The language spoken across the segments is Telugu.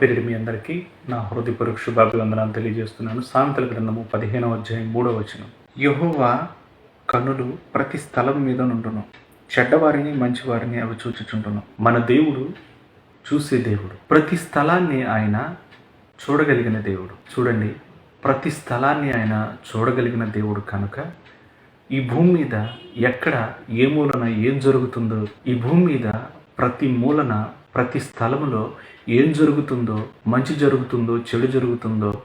పేరు మీ అందరికీ నా హృదయపూర్వక శుభాభివందనాలు తెలియజేస్తున్నాను. సామెతల గ్రంథము పదిహేనవ అధ్యాయం మూడవ వచనం. యహోవా కన్నులు ప్రతి స్థలం మీద నుండును. చెడ్డవారిని మంచివారిని అవి చూచుచుంటును మన దేవుడు చూసే దేవుడు. ప్రతి స్థలాన్ని ఆయన చూడగలిగిన దేవుడు. చూడండి ప్రతి స్థలాన్ని ఆయన చూడగలిగిన దేవుడు కనుక ఈ భూమి మీద ఎక్కడ ఏ మూలన ఏం జరుగుతుందో ఈ భూమి మీద ప్రతి మూలన ప్రతి స్థలములో ఏం జరుగుతుందో మంచి జరుగుతుందో చెడు జరుగుతుందో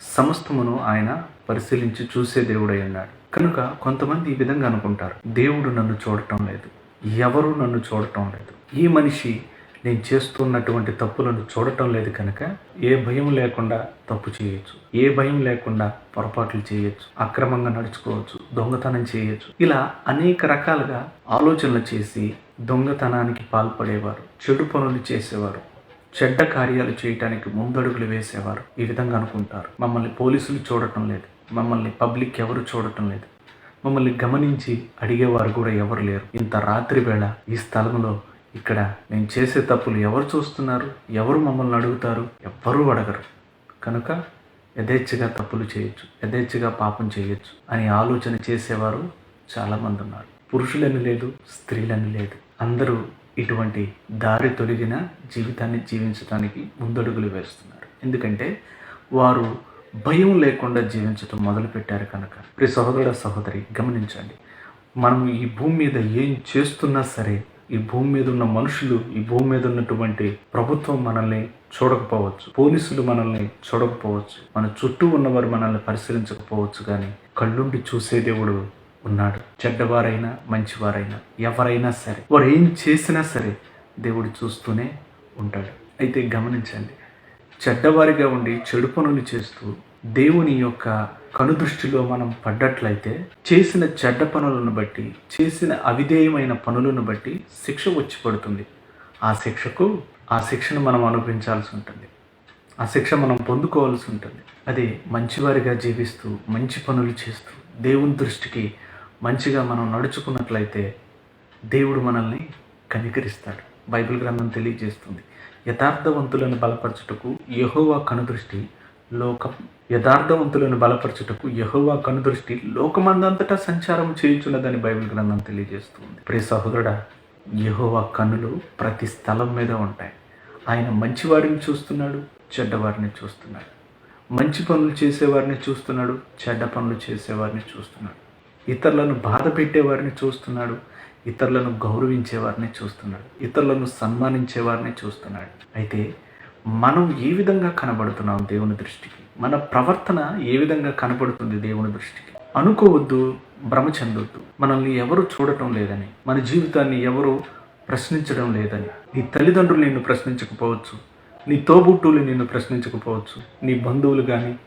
సమస్తమును ఆయన పరిశీలించి చూసే దేవుడై ఉన్నాడు. కనుక కొంతమంది ఈ విధంగా అనుకుంటారు. దేవుడు నన్ను చూడటం లేదు. ఎవరు నన్ను చూడటం లేదు. ఈ మనిషి నేను చేస్తున్నటువంటి తప్పులను చూడటం లేదు కనుక ఏ భయం లేకుండా తప్పు చేయొచ్చు. ఏ భయం లేకుండా పొరపాట్లు చేయొచ్చు. అక్రమంగా నడుచుకోవచ్చు. దొంగతనం చేయొచ్చు. ఇలా అనేక రకాలుగా ఆలోచనలు చేసి దొంగతనానికి పాల్పడేవారు చెడు పనులు చేసేవారు చెడ్డ కార్యాలు చేయటానికి ముందడుగులు వేసేవారు. ఈ విధంగా అనుకుంటారు. మమ్మల్ని పోలీసులు చూడటం లేదు. మమ్మల్ని పబ్లిక్ ఎవరు చూడటం లేదు. మమ్మల్ని గమనించి అడిగేవారు కూడా ఎవరు లేరు. ఇంత రాత్రి వేళ ఈ స్థలంలో ఇక్కడ మేము చేసే తప్పులు ఎవరు చూస్తున్నారు? ఎవరు మమ్మల్ని అడుగుతారు? ఎవ్వరూ అడగరు. కనుక యథేచ్ఛగా తప్పులు చేయొచ్చు. యథేచ్ఛగా పాపం చేయొచ్చు అని ఆలోచన చేసేవారు చాలామంది ఉన్నారు. పురుషులని లేదు స్త్రీలని లేదు. అందరూ ఇటువంటి దారి తొలగిన జీవితాన్ని జీవించడానికి ముందడుగులు వేస్తున్నారు. ఎందుకంటే వారు భయం లేకుండా జీవించటం మొదలుపెట్టారు కనుక. ప్రి సహోదరుడ సహోదరి గమనించండి. మనం ఈ భూమి మీద ఏం చేస్తున్నా సరే ఈ భూమి మీద ఉన్న మనుషులు ఈ భూమి మీద ఉన్నటువంటి ప్రభుత్వం మనల్ని చూడకపోవచ్చు. పోలీసులు మనల్ని చూడకపోవచ్చు. మన చుట్టూ ఉన్నవారు మనల్ని పరిశీలించకపోవచ్చు కానీ కళ్ళుండి చూసే దేవుడు ఉన్నాడు. చెడ్డవారైనా మంచివారైనా ఎవరైనా సరే వారు ఏం చేసినా సరే దేవుడు చూస్తూనే ఉంటాడు. అయితే గమనించండి చెడ్డవారిగా ఉండి చెడు పనులు చేస్తూ దేవుని యొక్క కనుదృష్టిలో మనం పడ్డట్లయితే చేసిన చెడ్డ పనులను బట్టి చేసిన అవిధేయమైన పనులను బట్టి శిక్ష వచ్చి పడుతుంది. ఆ శిక్షకు ఆ శిక్షను మనం అనుభవించాల్సి ఉంటుంది. ఆ శిక్ష మనం పొందుకోవాల్సి ఉంటుంది. అదే మంచివారిగా జీవిస్తూ మంచి పనులు చేస్తూ దేవుని దృష్టికి మంచిగా మనం నడుచుకున్నట్లయితే దేవుడు మనల్ని కనికరిస్తాడు. బైబిల్ గ్రంథం తెలియజేస్తుంది. యథార్థవంతులను బలపరచుటకు యహోవా కనుదృష్టి లోకం. యథార్థవంతులను బలపరచుటకు యహోవా కనుదృష్టి లోకమందంతటా సంచారం చేయించున్నదని బైబిల్ గ్రంథం తెలియజేస్తుంది. ప్రే సహోదరుడా యహోవా కన్నులు ప్రతి స్థలం మీద ఉంటాయి. ఆయన మంచివారిని చూస్తున్నాడు చెడ్డవారిని చూస్తున్నాడు. మంచి పనులు చేసేవారిని చూస్తున్నాడు చెడ్డ పనులు చేసేవారిని చూస్తున్నాడు. ఇతరులను బాధ పెట్టేవారిని చూస్తున్నాడు. ఇతరులను గౌరవించేవారిని చూస్తున్నాడు. ఇతరులను సన్మానించేవారిని చూస్తున్నాడు. అయితే మనం ఏ విధంగా కనబడుతున్నాం దేవుని దృష్టికి? మన ప్రవర్తన ఏ విధంగా కనబడుతుంది దేవుని దృష్టికి? అనుకోవద్దు భ్రమ చెందొద్దు మనల్ని ఎవరు చూడటం లేదని మన జీవితాన్ని ఎవరు ప్రశ్నించడం లేదని. నీ తల్లిదండ్రులు నిన్ను ప్రశ్నించకపోవచ్చు. నీ తోబుట్టువులు నిన్ను ప్రశ్నించకపోవచ్చు. నీ బంధువులు కానీ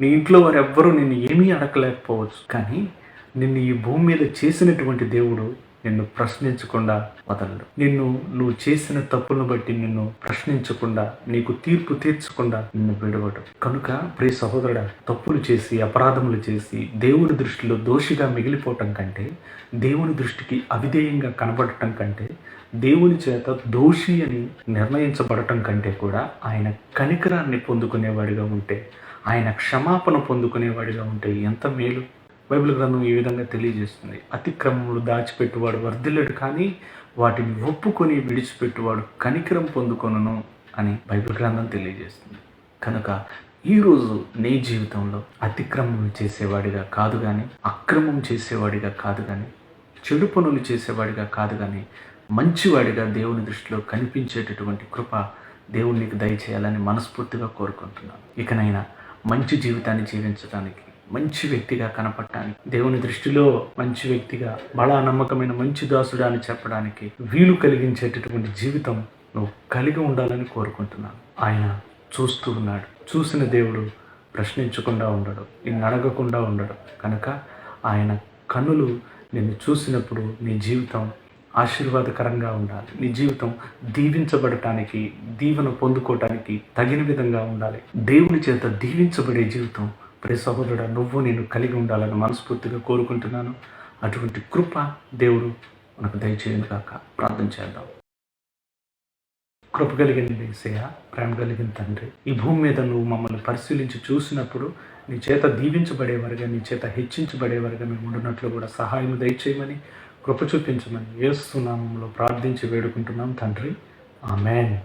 నీ ఇంట్లో వారు ఎవ్వరూ నిన్ను ఏమీ అడగలేకపోవచ్చు. కానీ నిన్ను ఈ భూమి మీద చేసినటువంటి దేవుడు నిన్ను ప్రశ్నించకుండా వదలడు. నిన్ను నువ్వు చేసిన తప్పులను బట్టి నిన్ను ప్రశ్నించకుండా నీకు తీర్పు తీర్చకుండా నిన్ను విడవడు. కనుక ప్రియ సహోదరుడ తప్పులు చేసి అపరాధములు చేసి దేవుని దృష్టిలో దోషిగా మిగిలిపోవటం కంటే దేవుని దృష్టికి అవిధేయంగా కనబడటం కంటే దేవుని చేత దోషి అని నిర్ణయించబడటం కంటే కూడా ఆయన కనికరాన్ని పొందుకునేవాడిగా ఉంటే ఆయన క్షమాపణ పొందుకునేవాడిగా ఉంటే ఎంత మేలు. బైబిల్ గ్రంథం ఈ విధంగా తెలియజేస్తుంది. అతిక్రమములు దాచిపెట్టువాడు వర్ధిల్లడు కానీ వాటిని ఒప్పుకొని విడిచిపెట్టువాడు కనికరం పొందుకొనను అని బైబిల్ గ్రంథం తెలియజేస్తుంది. కనుక ఈరోజు నీ జీవితంలో అతిక్రమం చేసేవాడిగా కాదు కానీ అక్రమం చేసేవాడిగా కాదు కానీ చెడు పనులు చేసేవాడిగా కాదు కానీ మంచివాడిగా దేవుని దృష్టిలో కనిపించేటటువంటి కృప దేవుడు నీకు దయచేయాలని మనస్ఫూర్తిగా కోరుకుంటున్నాను. ఇకనైనా మంచి జీవితాన్ని జీవించడానికి మంచి వ్యక్తిగా కనపడటానికి దేవుని దృష్టిలో మంచి వ్యక్తిగా బలా నమ్మకమైన మంచి దాసుడా అని చెప్పడానికి వీలు కలిగించేటటువంటి జీవితం నువ్వు కలిగి ఉండాలని కోరుకుంటున్నాను. ఆయన చూస్తూ ఉన్నాడు. చూసిన దేవుడు ప్రశ్నించకుండా ఉండడు నిన్ను అడగకుండా ఉండడు. కనుక ఆయన కన్నులు నిన్ను చూసినప్పుడు నీ జీవితం ఆశీర్వాదకరంగా ఉండాలి. నీ జీవితం దీవించబడటానికి దీవెన పొందుకోవటానికి తగిన విధంగా ఉండాలి. దేవుని చేత దీవించబడే జీవితం ప్రే సహోదరుడా నువ్వు నేను కలిగి ఉండాలని మనస్ఫూర్తిగా కోరుకుంటున్నాను. అటువంటి కృప దేవుడు మనకు దయచేయను కాక ప్రార్థన చేద్దాం. కృప కలిగిన వేసేయ ప్రేమ కలిగిన తండ్రి ఈ భూమి మీద నువ్వు మమ్మల్ని పరిశీలించి చూసినప్పుడు నీ చేత దీవించబడేవారుగా నీ చేత హెచ్చించబడేవారుగా మేము ఉండినట్లు కూడా సహాయం దయచేయమని కృప చూపించమని ఏసునామంలో ప్రార్థించి వేడుకుంటున్నాం తండ్రి. ఆమెన్.